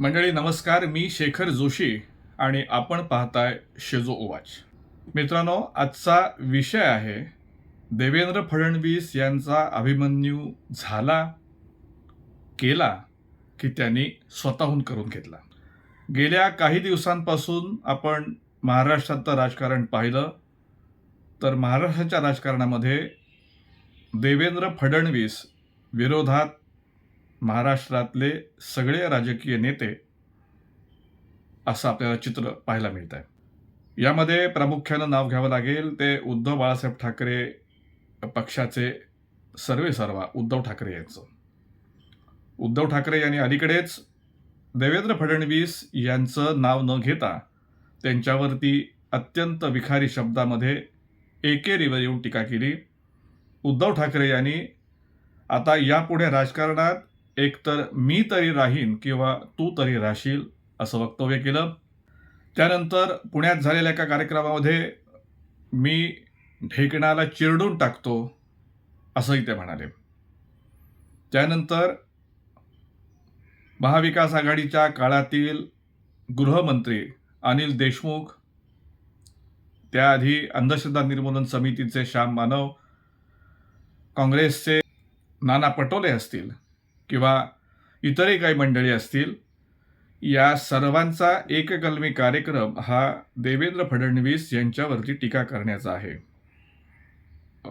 मंडळी नमस्कार. मी शेखर जोशी आणि आपण पाहताय शेजो ओवाच मित्रांनो आजचा विषय आहे देवेंद्र फडणवीस यांचा अभिमन्यू झाला केला की त्यांनी स्वतःहून करून घेतला. गेल्या काही दिवसांपासून आपण महाराष्ट्रातलं राजकारण पाहिलं तर महाराष्ट्राच्या राजकारणामध्ये देवेंद्र फडणवीस विरोधात महाराष्ट्रातले सगळे राजकीय नेते असं आपल्याला चित्र पाहायला मिळत आहे यामध्ये प्रामुख्यानं नाव घ्यावं लागेल ते उद्धव बाळासाहेब ठाकरे पक्षाचे सर्वे सर्वा उद्धव ठाकरे यांचं. उद्धव ठाकरे यांनी अलीकडेच देवेंद्र फडणवीस यांचं नाव न घेता त्यांच्यावरती अत्यंत विखारी शब्दामध्ये एकेरीवर येऊन टीका केली. उद्धव ठाकरे यांनी आता यापुढे राजकारणात एकतर मी तरी राहीन किंवा तू तरी राहशील असं वक्तव्य केलं. त्यानंतर पुण्यात झालेल्या एका कार्यक्रमामध्ये मी ढेकणाला चिरडून टाकतो असंही ते म्हणाले. त्यानंतर महाविकास आघाडीच्या काळातील गृहमंत्री अनिल देशमुख त्याआधी अंधश्रद्धा निर्मूलन समितीचे श्याम मानव काँग्रेसचे नाना पटोले असतील किंवा इतरही काही मंडळी असतील या सर्वांचा एककलमी कार्यक्रम हा देवेंद्र फडणवीस यांच्यावरती टीका करण्याचा आहे.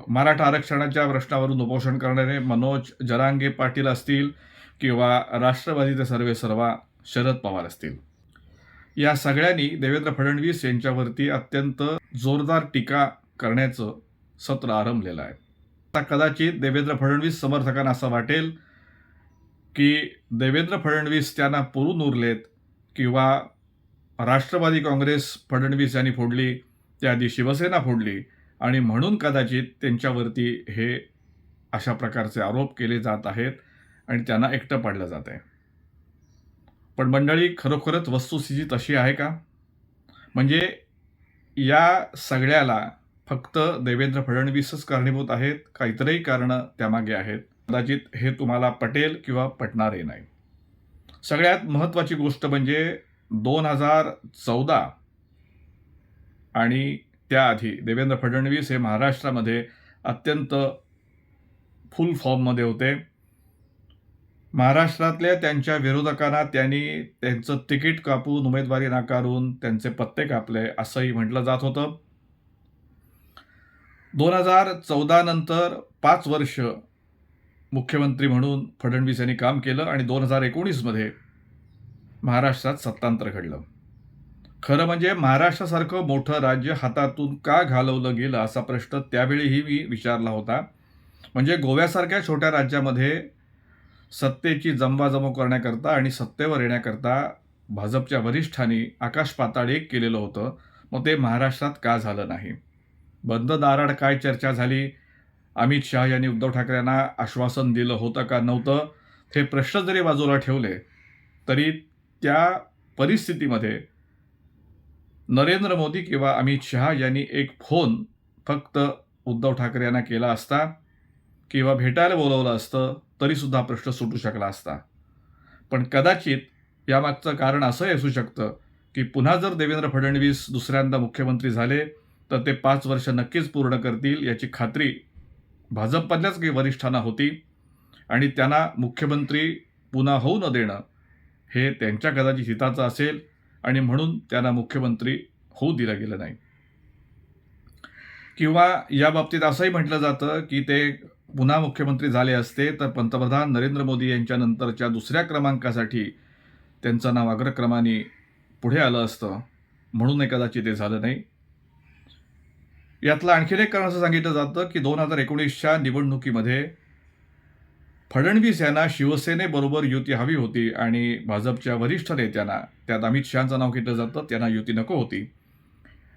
मराठा आरक्षणाच्या प्रश्नावरून उपोषण करणारे मनोज जरांगे पाटील असतील किंवा राष्ट्रवादीचे सर्वे सर्वा शरद पवार असतील. या सगळ्यांनी देवेंद्र फडणवीस यांच्यावरती अत्यंत जोरदार टीका करण्याचं सत्र आरंभलेलं आहे. आता कदाचित देवेंद्र फडणवीस समर्थकांना असं वाटेल की देवेंद्र फडणवीस त्यांना पुरून उरलेत किंवा राष्ट्रवादी काँग्रेस फडणवीस यांनी फोडली त्याआधी शिवसेना फोडली आणि म्हणून कदाचित त्यांच्यावरती हे अशा प्रकारचे आरोप केले जात आहेत आणि त्यांना एकटं पाडलं जात आहे. पण मंडळी खरोखरच वस्तुस्थिती तशी आहे का? म्हणजे या सगळ्याला फक्त देवेंद्र फडणवीसच कारणीभूत आहेत का इतरही कारणं त्यामागे आहेत. कदाचित हे तुम्हाला पटेल किंवा पटणारही नाही. सगळ्यात महत्त्वाची गोष्ट म्हणजे दोन हजार चौदा आणि त्याआधी देवेंद्र फडणवीस हे महाराष्ट्रामध्ये अत्यंत फुल फॉर्ममध्ये होते. महाराष्ट्रातल्या त्यांच्या विरोधकांना त्यांनी त्यांचं तिकीट कापून उमेदवारी नाकारून त्यांचे पत्ते कापले असंही म्हटलं जात होतं. दोन हजार चौदा नंतर पाच वर्ष मुख्यमंत्री म्हणून फडणवीस यांनी काम केलं आणि दोन हजार एकोणीसमध्ये महाराष्ट्रात सत्तांतर घडलं. खरं म्हणजे महाराष्ट्रासारखं मोठं राज्य हातातून का घालवलं गेलं असा प्रश्न त्यावेळीही मी विचारला होता. म्हणजे गोव्यासारख्या छोट्या राज्यामध्ये सत्तेची जमवाजमव करण्याकरता आणि सत्तेवर येण्याकरता भाजपच्या वरिष्ठांनी आकाश पाताळ एक केलेलं होतं. मग ते महाराष्ट्रात का झालं नाही? बंद दाराड काय चर्चा झाली? अमित शहा यांनी उद्धव ठाकरेंना आश्वासन दिलं होतं का नव्हतं हे प्रश्न जरी बाजूला ठेवले तरी त्या परिस्थितीमध्ये नरेंद्र मोदी किंवा अमित शहा यांनी एक फोन फक्त उद्धव ठाकरे यांना केला असता किंवा भेटायला बोलवलं असतं तरीसुद्धा प्रश्न सुटू शकला असता. पण कदाचित यामागचं कारण असंही असू शकतं की पुन्हा जर देवेंद्र फडणवीस दुसऱ्यांदा मुख्यमंत्री झाले तर ते पाच वर्ष नक्कीच पूर्ण करतील याची खात्री भाजपमधल्याच काही वरिष्ठांना होती. आणि त्यांना मुख्यमंत्री पुन्हा होऊ न देणं हे त्यांच्या कदाचित हिताचं असेल आणि म्हणून त्यांना मुख्यमंत्री होऊ दिलं गेलं नाही. किंवा या बाबतीत असंही म्हटलं जातं की ते पुन्हा मुख्यमंत्री झाले असते तर पंतप्रधान नरेंद्र मोदी यांच्यानंतरच्या दुसऱ्या क्रमांकासाठी त्यांचं नाव अग्रक्रमाने पुढे आलं असतं. म्हणून कदाचित ते झालं नाही. यातलं आणखीन एक कारण असं सांगितलं जातं की दोन हजार एकोणीसच्या निवडणुकीमध्ये फडणवीस यांना शिवसेनेबरोबर युती हवी होती आणि भाजपच्या वरिष्ठ नेत्यांना त्यात अमित शहाचं नाव घेतलं जातं त्यांना युती नको होती.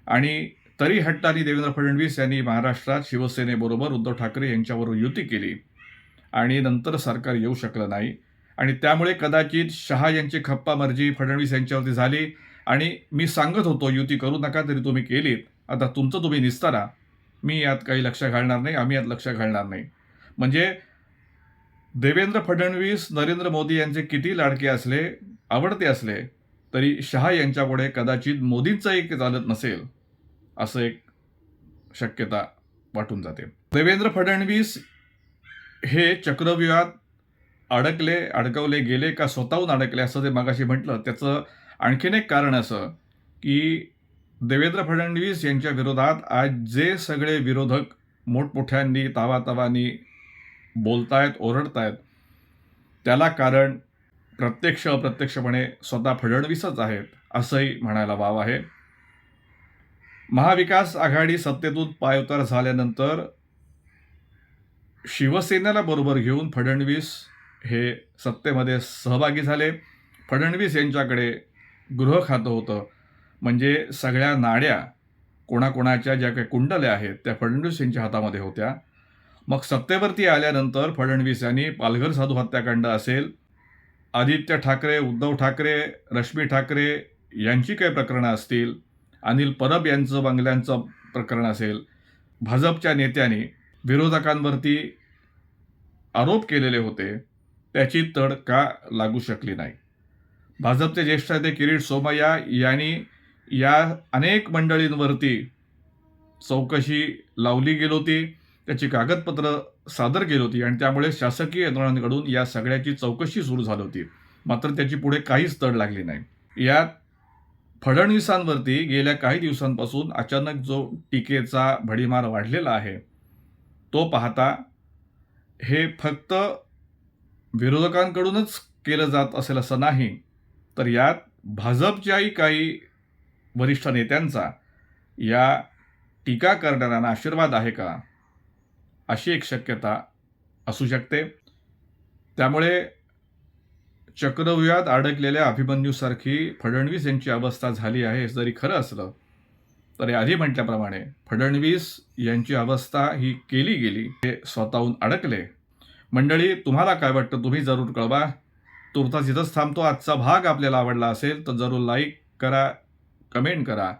आणि तरी हट्टानी देवेंद्र फडणवीस यांनी महाराष्ट्रात शिवसेनेबरोबर उद्धव ठाकरे यांच्याबरोबर युती केली आणि नंतर सरकार येऊ शकलं नाही. आणि त्यामुळे कदाचित शहा यांची खप्पा मर्जी फडणवीस यांच्यावरती झाली आणि मी सांगत होतो युती करू नका तरी तुम्ही केलीत. आता तुमचं तुम्ही निसताना मी यात काही लक्ष घालणार नाही आम्ही यात लक्ष घालणार नाही. म्हणजे देवेंद्र फडणवीस नरेंद्र मोदी यांचे किती लाडके असले आवडते असले तरी शहा यांच्यापुढे कदाचित मोदींचं एक चालत नसेल असं एक शक्यता वाटून जाते. देवेंद्र फडणवीस हे चक्रव्यूहात अडकले अडकवले गेले का स्वतःहून अडकले असं ते मागाशी म्हटलं त्याचं आणखीन एक कारण असं की देवेंद्र फडणवीस यांच्या विरोधात आज जे सगळे विरोधक मोठमोठ्यांनी तावातावानी बोलतायत ओरडतायत त्याला कारण प्रत्यक्ष अप्रत्यक्षपणे स्वतः फडणवीसच आहेत असंही म्हणायला वाव आहे. महाविकास आघाडी सत्तेतून पायउतार झाल्यानंतर शिवसेनेला बरोबर घेऊन फडणवीस हे सत्तेमध्ये सहभागी झाले. फडणवीस यांच्याकडे गृह खातं होतं. म्हणजे सगळ्या नाड्या कोणाकोणाच्या ज्या काही कुंडल्या आहेत त्या फडणवीस यांच्या हातामध्ये होत्या. मग सत्तेवरती आल्यानंतर फडणवीस यांनी पालघर साधू हत्याकांड असेल आदित्य ठाकरे उद्धव ठाकरे रश्मी ठाकरे यांची काही प्रकरणं असतील अनिल परब यांचं बंगल्यांचं प्रकरण असेल भाजपच्या नेत्याने विरोधकांवरती आरोप केलेले होते त्याची तड का लागू शकली नाही? भाजपचे ज्येष्ठ नेते किरीट सोमय्या यांनी या अनेक मंडळींवरती चौकशी लावली गेली होती त्याची कागदपत्र सादर केली होती आणि त्यामुळे शासकीय यंत्रणांकडून या सगळ्याची चौकशी सुरू झाली होती. मात्र त्याची पुढे काहीच तड लागली नाही. यात फडणवीसांवरती गेल्या काही दिवसांपासून अचानक जो टीकेचा भडीमार वाढलेला आहे तो पाहता हे फक्त विरोधकांकडूनच केलं जात असेल असं नाही तर यात भाजपच्याही काही वरिष्ठ नेत्यांचा या टीका करणाऱ्यांना आशीर्वाद आहे का? अशी एक शक्यता असू शकते. त्यामुळे चक्रव्यूहात अडकलेल्या अभिमन्यूसारखी फडणवीस यांची अवस्था झाली आहे जरी खरं असलं तरी आधी म्हटल्याप्रमाणे फडणवीस यांची अवस्था ही केली गेली. हे स्वतःहून अडकले. मंडळी तुम्हाला काय वाटतं? तुम्ही जरूर कळवा. तुर्तास इथंच थांबतो आजचा भाग आपल्याला आवडला असेल तर जरूर लाईक करा कमेंट करा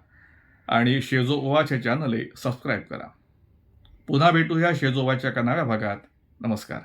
आणि शेजो ओवाचे चॅनल सबस्क्राईब करा. पुन्हा भेटूया शेजोवाच्या एका भागात. नमस्कार.